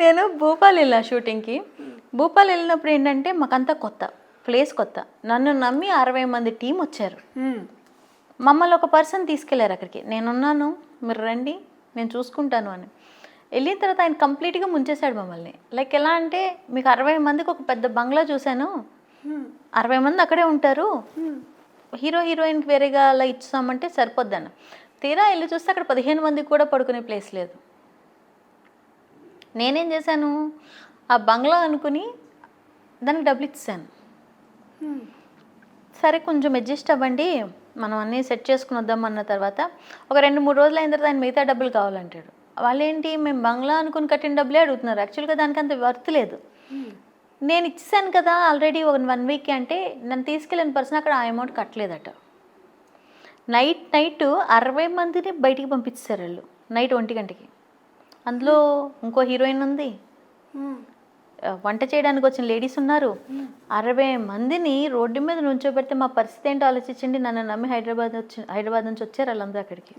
నేను భూపాల్ వెళ్ళా షూటింగ్కి. భూపాల్ వెళ్ళినప్పుడు ఏంటంటే మాకంతా కొత్త ప్లేస్ కొత్త. నన్ను నమ్మి అరవై మంది టీం వచ్చారు. మమ్మల్ని ఒక పర్సన్ తీసుకెళ్ళారు అక్కడికి. నేనున్నాను మీరు రండి నేను చూసుకుంటాను అని. వెళ్ళిన తర్వాత ఆయన కంప్లీట్గా ముంచేశాడు మమ్మల్ని. లైక్ ఎలా అంటే మీకు అరవై మందికి ఒక పెద్ద బంగ్లా చూశాను. అరవై మంది అక్కడే ఉంటారు. హీరో హీరోయిన్కి వేరేగా అలా ఇచ్చామంటే సరిపోద్దన్న. తీరా వెళ్ళి చూస్తే అక్కడ పదిహేను మందికి కూడా పడుకునే ప్లేస్ లేదు. నేనేం చేశాను? ఆ బంగ్లా అనుకుని దానికి డబ్బులు ఇచ్చాను సరే కొంచెం అడ్జస్ట్ అవ్వండి. మనం అన్నీ సెట్ చేసుకుని వద్దాం అన్న తర్వాత ఒక రెండు మూడు రోజులు అయిన తర్వాత ఆయన మిగతా డబ్బులు కావాలంటాడు. వాళ్ళేంటి? మేము బంగ్లా అనుకుని కట్టిన డబ్బులే అడుగుతున్నారు. యాక్చువల్గా దానికి అంత వర్త్ లేదు. నేను ఇచ్చాను కదా ఆల్రెడీ ఒక వన్ వీక్ అంటే నన్ను తీసుకెళ్ళిన పర్సన్ అక్కడ ఆ అమౌంట్ కట్టలేదట. నైట్ నైట్ అరవై మందిని బయటికి పంపించారు వాళ్ళు నైట్ ఒంటి గంటకి. అందులో ఇంకో హీరోయిన్ ఉంది. వంట చేయడానికి వచ్చిన లేడీస్ ఉన్నారు. అరవై మందిని రోడ్డు మీద నుంచోబెడితే మా పరిస్థితి ఏంటో ఆలోచించండి. నన్ను నమ్మి హైదరాబాద్ వచ్చి హైదరాబాద్ నుంచి వచ్చారు వాళ్ళందరూ అక్కడికి.